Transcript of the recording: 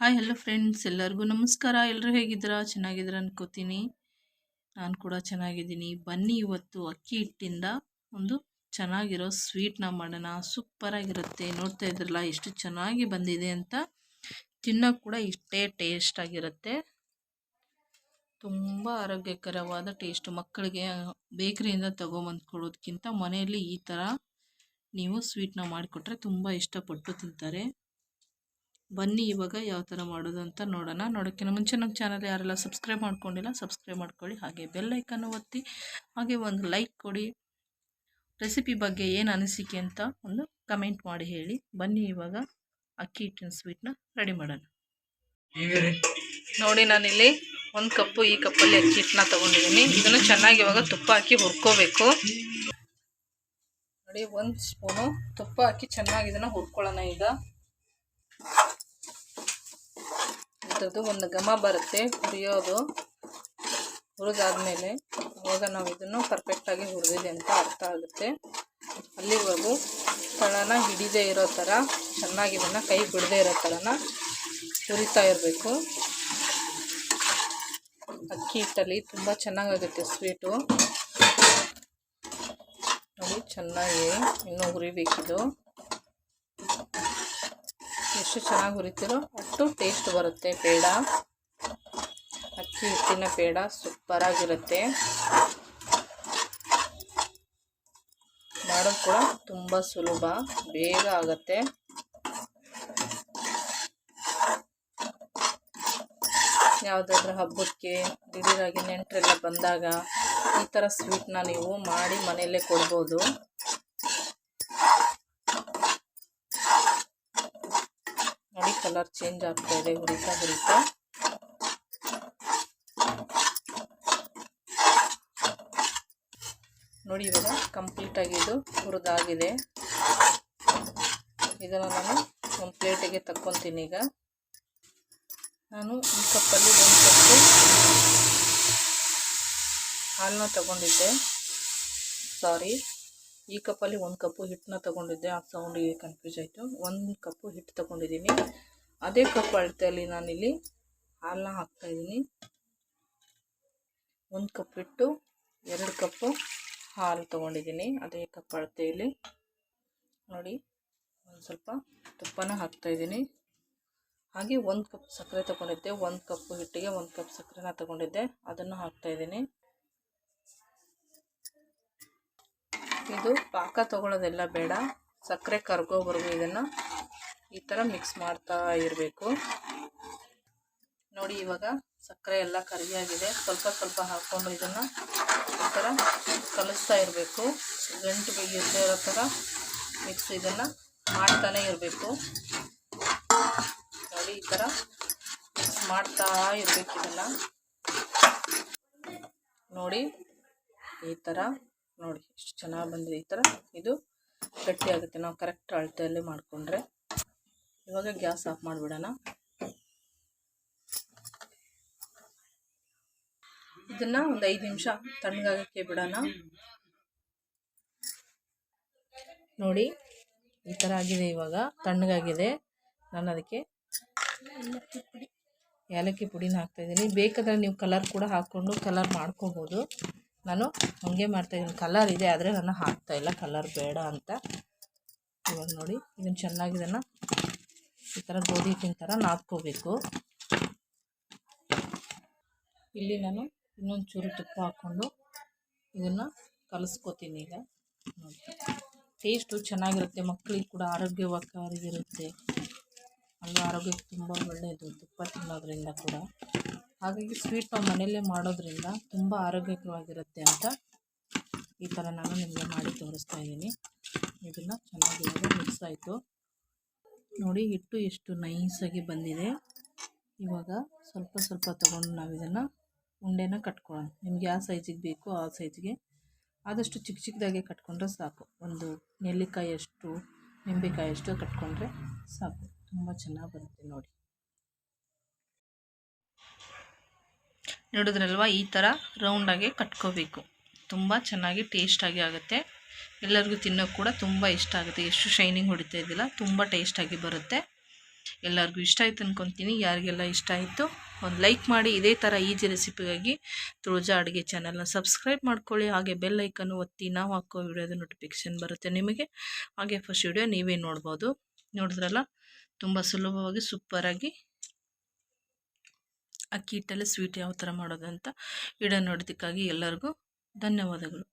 Hi hello friends ಎಲ್ಲರಿಗೂ ನಮಸ್ಕಾರ. ಎಲ್ಲರೂ ಹೇಗಿದ್ದೀರಾ? ಚೆನ್ನಾಗಿದ್ದೀರಾ ಅನ್ಕೋತೀನಿ. ನಾನು ಕೂಡ ಚೆನ್ನಾಗಿದ್ದೀನಿ. ಬನ್ನಿ ಇವತ್ತು ಅಕ್ಕಿ ಹಿಟ್ಟಿಂದ ಒಂದು ಚೆನ್ನಾಗಿರೋ ಸ್ವೀಟ್ನ ಮಾಡೋಣ. ಸೂಪರಾಗಿರುತ್ತೆ. ನೋಡ್ತಾ ಇದ್ರಲ್ಲ, ಎಷ್ಟು ಚೆನ್ನಾಗಿ ಬಂದಿದೆ ಅಂತ. ತಿನ್ನೋಕೆ ಕೂಡ ಇಷ್ಟೇ ಟೇಸ್ಟ್ ಆಗಿರುತ್ತೆ. ತುಂಬ ಆರೋಗ್ಯಕರವಾದ ಟೇಸ್ಟ್ ಮಕ್ಕಳಿಗೆ ಬೇಕ್ರಿಯಿಂದ ತೊಗೊಂಬಂದು ಕೊಡೋದಕ್ಕಿಂತ ಮನೆಯಲ್ಲಿ ಈ ಥರ ನೀವು ಸ್ವೀಟ್ನ ಮಾಡಿಕೊಟ್ರೆ ತುಂಬ ಇಷ್ಟಪಟ್ಟು ತಿಂತಾರೆ. ಬನ್ನಿ ಇವಾಗ ಯಾವ ಥರ ಮಾಡೋದು ಅಂತ ನೋಡೋಣ. ನೋಡೋಕ್ಕಿಂತ ಮುಂಚೆ ನಮ್ಮ ಚಾನಲ್ ಯಾರೆಲ್ಲ ಸಬ್ಸ್ಕ್ರೈಬ್ ಮಾಡ್ಕೊಂಡಿಲ್ಲ, ಸಬ್ಸ್ಕ್ರೈಬ್ ಮಾಡ್ಕೊಳ್ಳಿ. ಹಾಗೆ ಬೆಲ್ಲೈಕನ್ನು ಒತ್ತಿ, ಹಾಗೆ ಒಂದು ಲೈಕ್ ಕೊಡಿ. ರೆಸಿಪಿ ಬಗ್ಗೆ ಏನು ಅನಿಸಿಕೆ ಅಂತ ಒಂದು ಕಮೆಂಟ್ ಮಾಡಿ ಹೇಳಿ. ಬನ್ನಿ ಇವಾಗ ಅಕ್ಕಿ ಹಿಟ್ಟಿನ ಸ್ವೀಟ್ನ ರೆಡಿ ಮಾಡೋಣ. ನೋಡಿ ನಾನಿಲ್ಲಿ ಒಂದು ಕಪ್ಪು, ಈ ಕಪ್ಪಲ್ಲಿ ಅಕ್ಕಿ ಹಿಟ್ಟನ್ನ ತೊಗೊಂಡಿದ್ದೀನಿ. ಇದನ್ನು ಚೆನ್ನಾಗಿ ಇವಾಗ ತುಪ್ಪ ಹಾಕಿ ಹುರ್ಕೋಬೇಕು. ನೋಡಿ, ಒಂದು ಸ್ಪೂನು ತುಪ್ಪ ಹಾಕಿ ಚೆನ್ನಾಗಿ ಇದನ್ನು ಹುರ್ಕೊಳ್ಳೋಣ ಈಗ. ಇದ್ರದ್ದು ಒಂದು ಘಮ ಬರುತ್ತೆ ಹುರಿಯೋದು. ಹುರಿದಾದ್ಮೇಲೆ ಅವಾಗ ನಾವು ಇದನ್ನು ಪರ್ಫೆಕ್ಟಾಗಿ ಹುರಿದಿದೆ ಅಂತ ಅರ್ಥ ಆಗುತ್ತೆ. ಅಲ್ಲಿವರೆಗೂ ತಳನ ಹಿಡಿದೇ ಇರೋ ಥರ, ಚೆನ್ನಾಗಿ ಇದನ್ನು ಕೈ ಬಿಡದೇ ಇರೋ ಥರನ ಹುರಿತಾ ಇರಬೇಕು. ಅಕ್ಕಿ ಹಿಟ್ಟಲ್ಲಿ ತುಂಬ ಚೆನ್ನಾಗಾಗುತ್ತೆ ಸ್ವೀಟು ನೋಡಿ, ಚೆನ್ನಾಗಿ ಇನ್ನೂ ಹುರಿಬೇಕಿದು. ಎಷ್ಟು ಚೆನ್ನಾಗಿ ಹುರಿತೀರೋ ಅಷ್ಟು ಟೇಸ್ಟ್ ಬರುತ್ತೆ ಪೇಡ. ಅಕ್ಕಿ ಹಿಟ್ಟಿನ ಪೇಡ ಸೂಪರಾಗಿರುತ್ತೆ. ಮಾಡೋದು ಕೂಡ ತುಂಬ ಸುಲಭ, ಬೇಗ ಆಗುತ್ತೆ. ಯಾವುದಾದ್ರೂ ಹಬ್ಬಕ್ಕೆ ದಿಢೀರಾಗಿ ನೆಂಟರೆಲ್ಲ ಬಂದಾಗ ಈ ಥರ ಸ್ವೀಟ್ನ ನೀವು ಮಾಡಿ ಮನೆಯಲ್ಲೇ ಕೊಡ್ಬೋದು ನೋಡಿ ಕಲರ್ ಚೇಂಜ್ ಆಗ್ತಾ ಇದೆ, ಹುರಿತಾ ಹುರಿತಾ. ನೋಡಿ ಇವಾಗ ಕಂಪ್ಲೀಟಾಗಿ ಇದು ಹುರಿದಾಗಿದೆ. ಇದನ್ನು ನಾನು ಒಂದು ಪ್ಲೇಟಿಗೆ ತಕ್ಕೊತೀನಿ ಈಗ. ನಾನು ಈ ಕಪ್ಪಲ್ಲಿ ಒಂದು ಕಪ್ಪು ಹಾಲನ್ನ ತಗೊಂಡಿದ್ದೆ. ಸಾರಿ ಈ ಕಪ್ಪಲ್ಲಿ ಒಂದು ಕಪ್ಪು ಹಿಟ್ಟನ್ನ ತಗೊಂಡಿದ್ದೆ. ಆ ಸೌಂಡಿಗೆ ಕನ್ಫ್ಯೂಸ್ ಆಯಿತು. ಒಂದು ಕಪ್ಪು ಹಿಟ್ಟು ತಗೊಂಡಿದ್ದೀನಿ. ಅದೇ ಕಪ್ ಅಳತೆಯಲ್ಲಿ ನಾನಿಲ್ಲಿ ಹಾಲನ್ನ ಹಾಕ್ತಾಯಿದ್ದೀನಿ. ಒಂದು ಕಪ್ ಇಟ್ಟು ಎರಡು ಕಪ್ಪು ಹಾಲು ತೊಗೊಂಡಿದ್ದೀನಿ ಅದೇ ಕಪ್ ಅಳತೆಯಲ್ಲಿ ನೋಡಿ, ಒಂದು ಸ್ವಲ್ಪ ತುಪ್ಪನ ಹಾಕ್ತಾಯಿದ್ದೀನಿ. ಹಾಗೆ ಒಂದು ಕಪ್ ಸಕ್ಕರೆ ತೊಗೊಂಡಿದ್ದೆ, ಒಂದು ಕಪ್ಪು ಹಿಟ್ಟಿಗೆ ಒಂದು ಕಪ್ ಸಕ್ಕರೆನ ತೊಗೊಂಡಿದ್ದೆ, ಅದನ್ನು ಹಾಕ್ತಾಯಿದ್ದೀನಿ. ಇದು ಪಾಕ ತೊಗೊಳ್ಳೋದೆಲ್ಲ ಬೇಡ, ಸಕ್ಕರೆ ಕರ್ಗೋವರೆಗೂ ಇದನ್ನು ಈ ಥರ ಮಿಕ್ಸ್ ಮಾಡ್ತಾ ಇರಬೇಕು. ನೋಡಿ ಇವಾಗ ಸಕ್ಕರೆ ಎಲ್ಲ ಕರಿಯಾಗಿದೆ. ಸ್ವಲ್ಪ ಸ್ವಲ್ಪ ಹಾಕ್ಕೊಂಡು ಇದನ್ನು ಈ ಥರ ಕಲಿಸ್ತಾ ಇರಬೇಕು. ಗಂಟು ಬೇಯುತ್ತೆ ಇರೋ ಥರ ಮಿಕ್ಸ್ ಇದನ್ನು ಮಾಡ್ತಾನೆ ಇರಬೇಕು. ನೋಡಿ ಈ ಥರ ಮಿಕ್ಸ್ ಮಾಡ್ತಾ ಇರಬೇಕು ಇದನ್ನು. ನೋಡಿ ಈ ಥರ ನೋಡಿ ಎಷ್ಟು ಚೆನ್ನಾಗಿ ಬಂದಿದೆ ಈ ಥರ ಇದು ಗಟ್ಟಿ ಆಗುತ್ತೆ. ನಾವು ಕರೆಕ್ಟ್ ಅಳತೆಯಲ್ಲಿ ಮಾಡಿಕೊಂಡ್ರೆ. ಇವಾಗ ಗ್ಯಾಸ್ ಆಫ್ ಮಾಡಿಬಿಡೋಣ. ಇದನ್ನು ಒಂದು ಐದು ನಿಮಿಷ ತಣ್ಣಗಾಗಕ್ಕೆ ಬಿಡೋಣ. ನೋಡಿ, ಈ ಥರ ಆಗಿದೆ ಇವಾಗ, ತಣ್ಣಗಾಗಿದೆ. ನಾನು ಅದಕ್ಕೆ ಏಲಕ್ಕಿ ಪುಡಿನ ಹಾಕ್ತಾಯಿದ್ದೀನಿ ಬೇಕಾದರೆ ನೀವು ಕಲರ್ ಕೂಡ ಹಾಕ್ಕೊಂಡು ಕಲರ್ ಮಾಡ್ಕೋಬೋದು. ನಾನು ಹಾಗೆ ಮಾಡ್ತಾಯಿದ್ದೀನಿ ಕಲರ್ ಇದೆ, ಆದರೆ ನಾನು ಹಾಕ್ತಾಯಿಲ್ಲ ಕಲರ್ ಬೇಡ ಅಂತ. ಇವಾಗ ನೋಡಿ ಇದನ್ನು ಚೆನ್ನಾಗಿ ಇದನ್ನು ಈ ಥರ ಗೋಧಿ ಹಿಟ್ಟಿನ ಥರ ನಾದ್ಕೋಬೇಕು. ಇಲ್ಲಿ ನಾನು ಇನ್ನೊಂದು ಚೂರು ತುಪ್ಪ ಹಾಕ್ಕೊಂಡು ಇದನ್ನು ಕಲಿಸ್ಕೋತೀನಿ ಈಗ. ನೋಡಿ ಟೇಸ್ಟು ಚೆನ್ನಾಗಿರುತ್ತೆ ಮಕ್ಕಳಿಗೆ ಕೂಡ ಆರೋಗ್ಯವಾಗಿರುತ್ತೆ ಅಲ್ಲೂ ಆರೋಗ್ಯಕ್ಕೆ ತುಂಬ ಒಳ್ಳೆಯದು ತುಪ್ಪ ತಿನ್ನೋದ್ರಿಂದ ಕೂಡ. ಹಾಗಾಗಿ ಸ್ವೀಟ್ ನಾವು ಮನೆಯಲ್ಲೇ ಮಾಡೋದ್ರಿಂದ ತುಂಬ ಆರೋಗ್ಯಕರವಾಗಿರುತ್ತೆ ಅಂತ ಈ ಥರ ನಾನು ನಿಮಗೆ ಮಾಡಿ ತೋರಿಸ್ತಾ ಇದ್ದೀನಿ ಇದನ್ನು ಚೆನ್ನಾಗಿ ಮಿಕ್ಸ್ ಆಯಿತು. ನೋಡಿ ಹಿಟ್ಟು ಎಷ್ಟು ನೈಸಾಗಿ ಬಂದಿದೆ. ಇವಾಗ ಸ್ವಲ್ಪ ಸ್ವಲ್ಪ ತೊಗೊಂಡು ನಾವು ಇದನ್ನು ಉಂಡೆನ ಕಟ್ಕೊಳ್ಳೋಣ. ನಿಮ್ಗೆ ಯಾವ ಸೈಜಿಗೆ ಬೇಕೋ ಆ ಸೈಜಿಗೆ. ಆದಷ್ಟು ಚಿಕ್ಕ ಚಿಕ್ಕದಾಗೆ ಕಟ್ಕೊಂಡ್ರೆ ಸಾಕು. ಒಂದು ನೆಲ್ಲಿಕಾಯಿ ಅಷ್ಟು, ನಿಂಬೆಕಾಯಿ ಅಷ್ಟು ಕಟ್ಕೊಂಡ್ರೆ ಸಾಕು. ತುಂಬ ಚೆನ್ನಾಗಿ ಬರುತ್ತೆ ನೋಡಿ. ನೋಡಿದ್ರಲ್ವ? ಈ ಥರ ರೌಂಡಾಗೆ ಕಟ್ಕೋಬೇಕು. ತುಂಬ ಚೆನ್ನಾಗಿ ಟೇಸ್ಟಾಗಿ ಆಗುತ್ತೆ. ಎಲ್ಲರಿಗೂ ತಿನ್ನೋಕ್ಕೆ ಕೂಡ ತುಂಬ ಇಷ್ಟ ಆಗುತ್ತೆ. ಎಷ್ಟು ಶೈನಿಂಗ್ ಹೊಡಿತಾ ಇದ್ದಿಲ್ಲ ತುಂಬ ಟೇಸ್ಟಾಗಿ ಬರುತ್ತೆ. ಎಲ್ಲರಿಗೂ ಇಷ್ಟ ಆಯ್ತು ಅಂದ್ಕೊತೀನಿ ಯಾರಿಗೆಲ್ಲ ಇಷ್ಟ ಆಯಿತು, ಒಂದು ಲೈಕ್ ಮಾಡಿ. ಇದೇ ಥರ ಈಜಿ ರೆಸಿಪಿಗಾಗಿ ತುಳಜಾ ಅಡುಗೆ ಚಾನಲ್ನ ಸಬ್ಸ್ಕ್ರೈಬ್ ಮಾಡ್ಕೊಳ್ಳಿ. ಹಾಗೆ ಬೆಲ್ ಐಕನ್ನು ಒತ್ತಿ ನಾವು ಹಾಕೋ ವಿಡಿಯೋದ ನೋಟಿಫಿಕೇಷನ್ ಬರುತ್ತೆ ನಿಮಗೆ. ಹಾಗೆ ಫಸ್ಟ್ ವಿಡಿಯೋ ನೀವೇ ನೋಡ್ಬೋದು. ನೋಡಿದ್ರಲ್ಲ, ತುಂಬ ಸುಲಭವಾಗಿ ಸೂಪರಾಗಿ ಅಕ್ಕಿ ಹಿಟ್ಟಲ್ಲಿ ಸ್ವೀಟ್ ಯಾವ ಥರ ಮಾಡೋದು ಅಂತ ವಿಡಿಯೋ ನೋಡೋದಕ್ಕಾಗಿ ಎಲ್ಲರಿಗೂ ಧನ್ಯವಾದಗಳು.